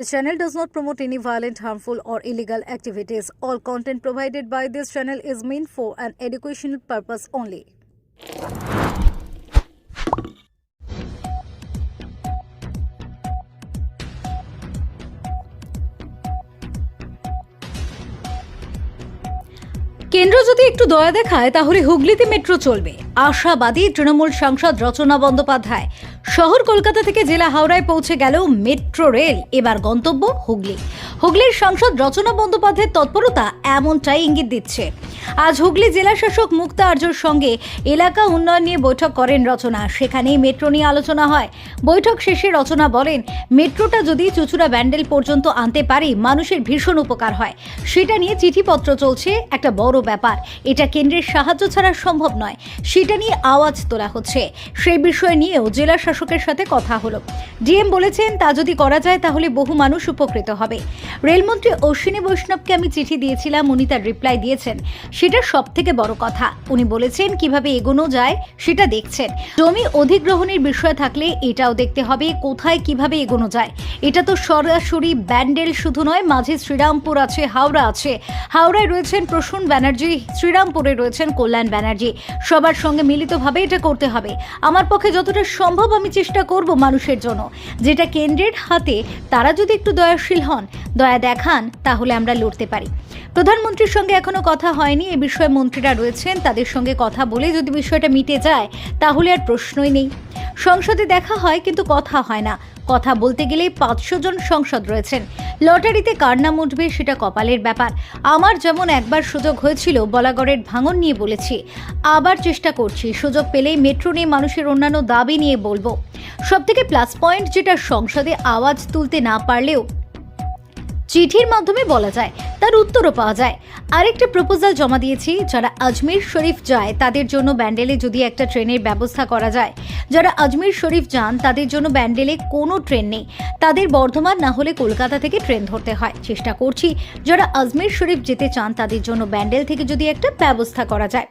The channel does not promote any violent, harmful, or illegal activities. All content provided by this channel is meant for an educational purpose only. কেন্দ্র যদি একটু দয়া দেখায় তাহলে হুগলিতে metro চলবে আশাবাদী তৃণমূল সাংসদ রচনা বন্দ্যোপাধ্যায় শহর কলকাতা থেকে জেলা হাওড়ায় পৌঁছে গেল মেট্রো রেল। এবার গন্তব্য হুগলি। হুগলির সাংসদ রচনা বন্দ্যোপাধ্যায়ের তৎপরতা এমনটাই ইঙ্গিত দিচ্ছে। আজ হুগলি জেলা শাসক মুক্তা আর্যর সঙ্গে এলাকা উন্নয়ন নিয়ে বৈঠক করেন রচনা। সেখানেই মেট্রো নিয়ে আলোচনা হয়। বৈঠক শেষে রচনা বলেন, মেট্রোটা যদি চুচুড়া ব্যান্ডেল পর্যন্ত আনতে পারি, মানুষের ভীষণ উপকার হয়। সেটা নিয়ে চিঠিপত্র চলছে, একটা বড় ব্যাপার। এটা কেন্দ্রের সাহায্য ছাড়া সম্ভব নয়। সেটা নিয়ে আওয়াজ তোলা হচ্ছে। সেই বিষয় নিয়েও জেলা শাসকের সাথে কথা হলো। ডিএম বলেছেন, তা যদি করা যায়, তাহলে বহু মানুষ উপকৃত হবে। রেলমন্ত্রী অশ্বিনী বৈষ্ণবকে আমি চিঠি দিয়েছিলাম, উনি তার রিপ্লাই দিয়েছেন। সেটা সব থেকে বড় কথা। উনি বলেছেন, কীভাবে এগোনো যায়, সেটা দেখছেন। জমি অধিগ্রহণের বিষয় থাকলে এটাও দেখতে হবে, কোথায় কীভাবে এগোনো যায়। এটা তো সরাসরি ব্যান্ডেল শুধু নয়, মাঝে শ্রীরামপুর আছে, হাওড়া আছে। হাওড়ায় রয়েছেন প্রসূন ব্যানার্জি, শ্রীরামপুরে রয়েছেন কল্যাণ ব্যানার্জি। সবার সঙ্গে মিলিতভাবে এটা করতে হবে। আমার পক্ষে যতটা সম্ভব আমি চেষ্টা করব মানুষের জন্য। যেটা কেন্দ্রের হাতে তারা যদি একটু দয়াশীল হন, দয়া দেখান, তাহলে আমরা লড়তে পারি। প্রধানমন্ত্রীর সঙ্গে এখনও কথা হয়নি, এ বিষয়ে মন্ত্রীরা রয়েছেন, তাদের সঙ্গে কথা বলে যদি বিষয়টা মিটে যায়, তাহলে আর প্রশ্নই নেই। সংসদে দেখা হয়, কিন্তু কথা হয় না। কথা বলতে গেলেই পাঁচশো জন সংসদ রয়েছেন। লটারিতে কার নাম উঠবে সেটা কপালের ব্যাপার। আমার যেমন একবার সুযোগ হয়েছিল বলাগড়ের ভাঙন নিয়ে বলেছি। আবার চেষ্টা করছি, সুযোগ পেলেই মেট্রো নিয়ে মানুষের অন্যান্য দাবি নিয়ে বলব। সবথেকে প্লাস পয়েন্ট যেটা সংসদে আওয়াজ তুলতে না পারলেও চিঠির মাধ্যমে বলা যায়, তার উত্তরও পাওয়া যায়। আরেকটা প্রপোজাল জমা দিয়েছি, যারা আজমির শরীফ যায়, তাদের জন্য ব্যান্ডেলে যদি একটা ট্রেনের ব্যবস্থা করা যায়। যারা আজমির শরীফ যান, তাদের জন্য ব্যান্ডেলে কোনো ট্রেন নেই। তাদের বর্ধমান না হলে কলকাতা থেকে ট্রেন ধরতে হয়। চেষ্টা করছি, যারা আজমির শরীফ যেতে চান, তাদের জন্য ব্যান্ডেল থেকে যদি একটা ব্যবস্থা করা যায়।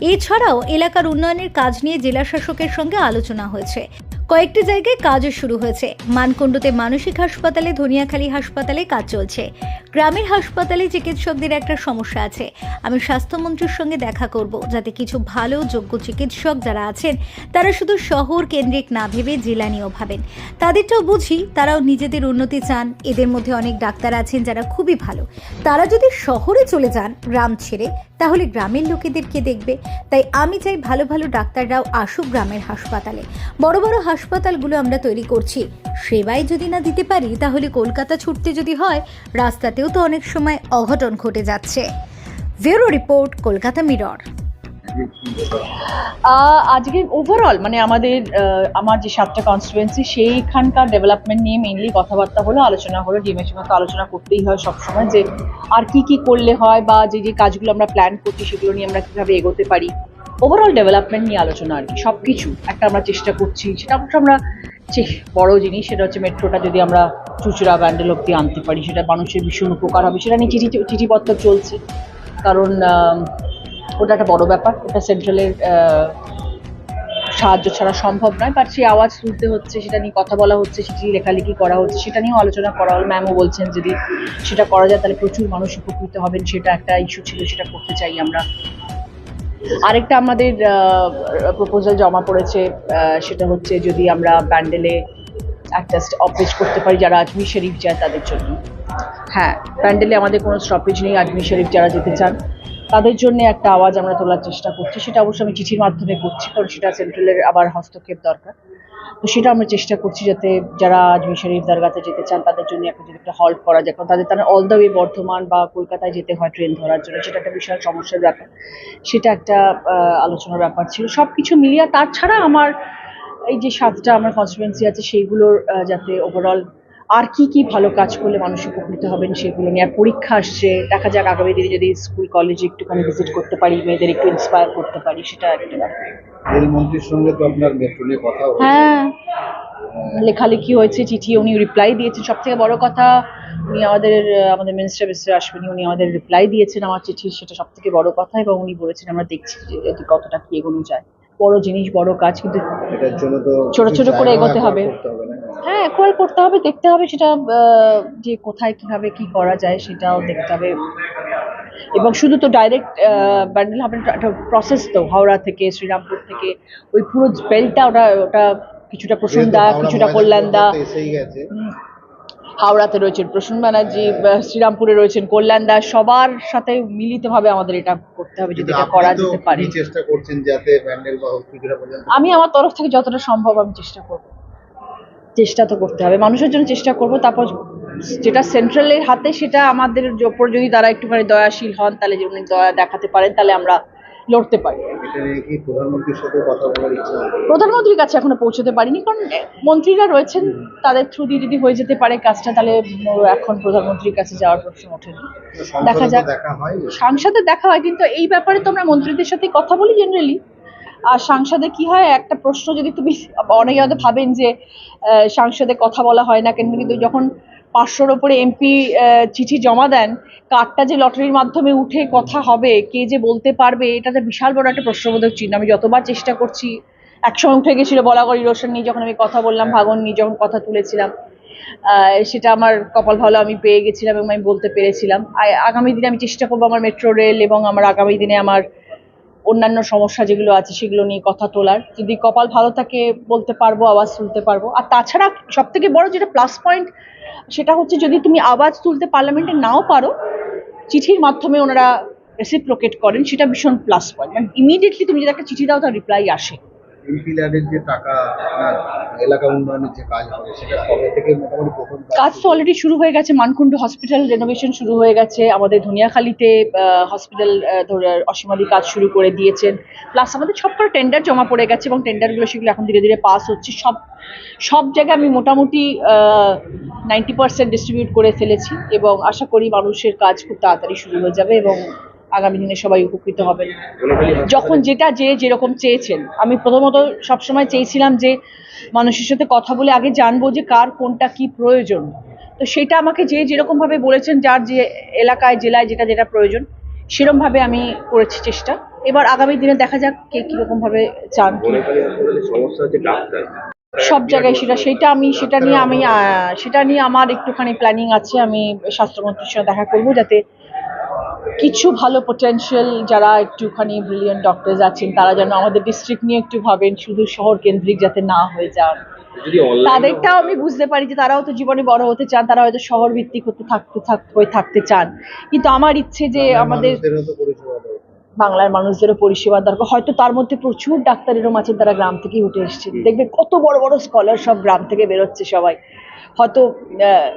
এছাড়াও এলাকার উন্নয়নের কাজ নিয়ে জেলা শাসকের সঙ্গে আলোচনা হয়েছে। কয়েকটি জায়গায় কাজও শুরু হয়েছে। মানকুণ্ডুতে মানসিক হাসপাতালে, ধনিয়াখালী হাসপাতালে কাজ চলছে। গ্রামের হাসপাতালে চিকিৎসকদের একটা সমস্যা আছে। আমি স্বাস্থ্যমন্ত্রীর সঙ্গে দেখা করব, যাতে কিছু ভালো যোগ্য চিকিৎসক যারা আছেন, তারা শুধু শহর কেন্দ্রিক না ভেবে জেলা নিয়েও ভাবেন। তাদেরটাও বুঝি, তারাও নিজেদের উন্নতি চান। এদের মধ্যে অনেক ডাক্তার আছেন যারা খুবই ভালো। তারা যদি শহরে চলে যান, গ্রাম ছেড়ে তাহলে গ্রামের লোকেদের কে দেখবে? তাই আমি চাই ভালো ভালো ডাক্তাররাও আসুক গ্রামের হাসপাতালে। বড় বড় হাসপাতালগুলো আমরা তৈরি করছি। সেবাই যদি না দিতে পারি, তাহলে কলকাতা ছুটতে যদি হয়, রাস্তাতেও তো অনেক সময় অঘটন ঘটে যাচ্ছে। ভেরো রিপোর্ট, কলকাতা মিরর। আজকে ওভারঅল মানে আমাদের আমার যে সাতটা কনস্টিটুয়েন্সি সেইখানকার ডেভেলপমেন্ট নিয়ে মেইনলি কথাবার্তা হলো, আলোচনা হলো ডিএমের সঙ্গে তো আলোচনা করতেই হয় সবসময় যে আর কি কি করলে হয় বা যে যে কাজগুলো আমরা প্ল্যান করছি, সেগুলো নিয়ে আমরা কীভাবে এগোতে পারি। ওভারঅল ডেভেলপমেন্ট নিয়ে আলোচনা আর কি সব কিছু একটা আমরা চেষ্টা করছি। সেটা অবশ্য আমরা বড় জিনিস, সেটা হচ্ছে মেট্রোটা যদি আমরা চুচড়া ব্যান্ডেল অব্দি আনতে পারি, সেটা মানুষের ভীষণ উপকার হবে, সেটা নিয়ে চিঠি, চিঠিপত্র চলছে। কারণ ওটা একটা বড় ব্যাপার। ওটা সেন্ট্রালের সাহায্য ছাড়া সম্ভব নয় বাট সেই আওয়াজ তুলতে হচ্ছে, সেটা নিয়ে কথা বলা হচ্ছে, সেটি লেখালেখি করা হচ্ছে, সেটা নিয়েও আলোচনা করা হল। ম্যামও বলছেন যদি সেটা করা যায়, তাহলে প্রচুর মানুষ উপকৃত হবেন, সেটা একটা ইস্যু ছিল, সেটা করতে চাই আমরা। আরেকটা আমাদের প্রপোজাল জমা পড়েছে সেটা হচ্ছে যদি আমরা ব্যান্ডেলে একটা অফিস করতে পারি, যারা আজমির শরীফ যায় তাদের জন্য। হ্যাঁ প্যান্ডেলে আমাদের কোনো স্টপেজ নেই আজমির শরীফ যারা যেতে চান, তাদের জন্য একটা আওয়াজ আমরা তোলার চেষ্টা করছি। সেটা অবশ্য আমি চিঠির মাধ্যমে করছি, কারণ সেটা সেন্ট্রালের আবার হস্তক্ষেপ দরকার। তো সেটা আমরা চেষ্টা করছি যাতে যারা আজমির শরীফ দরগাতে যেতে চান, তাদের জন্য একটা যদি একটা হল্ট করা যায়, কারণ তাদের তারা অল দ্য ওয়ে বর্ধমান বা কলকাতায় যেতে হয় ট্রেন ধরার জন্য, সেটা একটা বিশাল সমস্যার ব্যাপার। সেটা একটা আলোচনার ব্যাপার ছিল। সব কিছু মিলিয়ে তাছাড়া আমার এই যে সাতটা আমার কনস্টিটুয়েন্সি আছে, সেইগুলোর যাতে ওভারঅল আর কি কি ভালো কাজ করলে মানুষ উপকৃত হবেন সেগুলো নিয়ে? আর পরীক্ষা আসছে দেখা যাক আগামী দিনে যদি স্কুল কলেজে একটুখানি ভিজিট করতে পারি মেয়েদের একটু ইন্সপায়ার করতে পারি সেটা একটা রেলমন্ত্রীর সঙ্গে তো আপনার মেট্রো নিয়ে কথা হ্যাঁ লেখালেখি হয়েছে চিঠি উনি রিপ্লাই দিয়েছেন। সব থেকে বড় কথা উনি আমাদের আমাদের মিনিস্টার মিস্টার আসবেনি উনি আমাদের রিপ্লাই দিয়েছেন আমার চিঠির সেটা সব থেকে বড় কথা এবং উনি বলেছেন আমরা দেখছি যে কতটা কি এগোনো যায়। বড় জিনিস বড় কাজ কিন্তু ছোট ছোট করে এগোতে হবে। হ্যাঁ অ্যাকোয়ার করতে হবে দেখতে হবে সেটা যে কোথায় কীভাবে কি করা যায় সেটাও দেখতে হবে। এবং শুধু তো ডাইরেক্ট ব্যান্ডেল হবে একটা প্রসেস তো হাওড়া থেকে শ্রীরামপুর থেকে ওই পুরো বেলটা ওটা ওটা কিছুটা যেহেতু হাওড়া কিছুটা কল্যাণ উম, হাওড়াতে রয়েছেন প্রসূন ব্যানার্জি শ্রীরামপুরে রয়েছেন কল্যাণদা সবার সাথে মিলিতভাবে আমাদের এটা করতে হবে যদি এটা করা যেতে পারে। চেষ্টা করছেন যাতে আমি আমার তরফ থেকে যতটা সম্ভব আমি চেষ্টা করব। চেষ্টা তো করতে হবে। মানুষের জন্য চেষ্টা করব তারপর যেটা সেন্ট্রালের হাতে সেটা আমাদের ওপর যদি তারা একটুখানি দয়াশীল হন তাহলে যে উনি দয়া দেখাতে পারেন তাহলে আমরা লড়তে পারি। প্রধানমন্ত্রীর কাছে এখনও পৌঁছতে পারিনি কারণ মন্ত্রীরা রয়েছেন তাদের থ্রু দিয়ে যদি হয়ে যেতে পারে কাজটা তাহলে এখন প্রধানমন্ত্রীর কাছে যাওয়ার প্রশ্ন ওঠেনি দেখা যাক। সাংসদে দেখা হয় কিন্তু এই ব্যাপারে তো আমরা মন্ত্রীদের সাথে কথা বলি জেনারেলি আর সাংসদে কি হয়? একটা প্রশ্ন যদি তুমি অনেকে হয়তো ভাবেন যে সাংসদে কথা বলা হয় না কেন, কিন্তু যখন পাঁচশোর ওপরে এমপি চিঠি জমা দেন, কার্ডটা যে লটারির মাধ্যমে উঠে কথা হবে, কে যে বলতে পারবে, এটা তো বিশাল বড় একটা প্রশ্নবোধক চিহ্ন। আমি যতবার চেষ্টা করছি, একসময় উঠে গেছিল বলাগড় ইরোশন নিয়ে, যখন আমি কথা বললাম, ভাগন নিয়ে যখন কথা তুলেছিলাম সেটা আমার কপাল ভালো, আমি পেয়ে গেছিলাম এবং আমি বলতে পেরেছিলাম। আগামী দিনে আমি চেষ্টা করব আমার মেট্রো রেল এবং আমার আগামী দিনে আমার অন্যান্য সমস্যা যেগুলো আছে সেগুলো নিয়ে কথা তোলার। যদি কপাল ভালো থাকে, বলতে পারব, আওয়াজ তুলতে পারব। আর তাছাড়া সব থেকে বড় যেটা প্লাস পয়েন্ট সেটা হচ্ছে যদি তুমি আওয়াজ তুলতে পার্লামেন্টে নাও পারো, চিঠির মাধ্যমে ওনারা রেসিপ্রোকেট করেন, সেটা ভীষণ প্লাস পয়েন্ট মানে ইমিডিয়েটলি তুমি যদি একটা চিঠি দাও, তার রিপ্লাই আসে। ল্যাডের যে টাকা, আপনার এলাকা উন্নয়নের যে কাজ হবে, সেটা কবে থেকে মোটামুটি প্রথম কাজ তো অলরেডি শুরু হয়ে গেছে। মানকুণ্ড হসপিটাল রেনোভেশন শুরু হয়ে গেছে। আমাদের ধনিয়াখালীতে হসপিটাল অসীমাদি কাজ শুরু করে দিয়েছেন। প্লাস আমাদের সব করে টেন্ডার জমা পড়ে গেছে এবং টেন্ডারগুলো সেগুলো এখন ধীরে ধীরে পাস হচ্ছে। সব সব জায়গায় আমি মোটামুটি নাইনটি পার্সেন্ট ডিস্ট্রিবিউট করে ফেলেছি এবং আশা করি মানুষের কাজ খুব তাড়াতাড়ি শুরু হয়ে যাবে এবং আগামী দিনে সবাই উপকৃত হবেন। যখন যেটা যে যেরকম চেয়েছেন। আমি প্রথমত সবসময় চেয়েছিলাম যে মানুষের সাথে কথা বলে আগে জানব যে কার কোনটা কি প্রয়োজন। তো সেটা আমাকে যে যেরকম ভাবে বলেছেন যার যে এলাকায় জেলায় যেটা যেটা প্রয়োজন সেরকম ভাবে আমি করেছি চেষ্টা। এবার আগামী দিনে দেখা যাক কে কীরকম ভাবে চান। সব জায়গায় সেটা সেটা আমি সেটা নিয়ে আমি আহ, সেটা নিয়ে আমার একটুখানি প্ল্যানিং আছে। আমি স্বাস্থ্যমন্ত্রীর সাথে দেখা করব যাতে কিছু ভালো পোটেনশিয়াল যারা একটুখানি ব্রিলিয়ান্ট ডক্টরস আছেন তারা যেন আমাদের ডিস্ট্রিক্ট নিয়ে একটু ভাবেন শুধু শহর কেন্দ্রিক যাতে না হয়ে যান। তাদেরটাও আমি বুঝতে পারি যে তারাও তো জীবনে বড় হতে চান তারা হয়তো শহর ভিত্তিক হতে থাকতে হয়ে থাকতে চান। কিন্তু আমার ইচ্ছে যে আমাদের বাংলার মানুষদেরও পরিষেবা দরকার। হয়তো তার মধ্যে প্রচুর ডাক্তার এরম আছেন তারা গ্রাম থেকেই উঠে এসেছেন। দেখবে কত বড় বড় স্কলার সব গ্রাম থেকে বেরোচ্ছে সবাই। হয়তো আহ,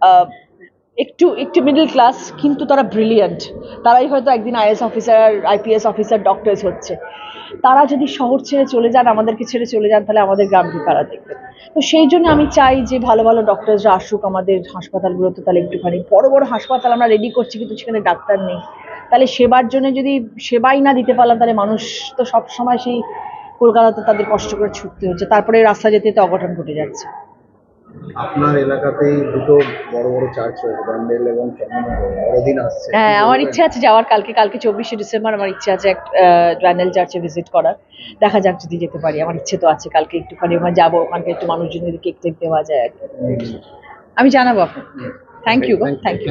আহ, একটু একটু মিডল ক্লাস কিন্তু তারা ব্রিলিয়ান্ট তারাই হয়তো একদিন IAS officer IPS officer doctors হচ্ছে। তারা যদি শহর ছেড়ে চলে যান, আমাদেরকে ছেড়ে চলে যান, তাহলে আমাদের গ্রামকে কারা দেখবে? তো সেই জন্য আমি চাই যে ভালো ভালো ডক্টরসরা আসুক আমাদের হাসপাতালগুলোতে, তাহলে একটুখানি। বড় বড় হাসপাতাল আমরা রেডি করছি, কিন্তু সেখানে ডাক্তার নেই। তাহলে সেবার জন্য যদি সেবাই না দিতে পারলাম, তাহলে মানুষ তো সব সময় সেই কলকাতাতে তাদের কষ্ট করে ছুটতে হচ্ছে। তারপরে রাস্তা যেতে তো অঘটন ঘটে যাচ্ছে। আপনার এলাকাতেই দুটো বড় বড় চার্চ রয়েছে ব্যান্ডেল এবং বড়দিন আসছে। হ্যাঁ আমার ইচ্ছা আছে যাওয়ার। কালকে কালকে চব্বিশে ডিসেম্বর আমার ইচ্ছা আছে এক ব্যান্ডেল চার্চে ভিজিট করার। দেখা যাক যদি যেতে পারি। আমার ইচ্ছে তো আছে কালকে একটুখানি ওখানে যাব। ওখানকে একটু মানুষজন যদি কেক টেক দেওয়া যায় আর আমি জানাব আপনাকে। Thank you thank you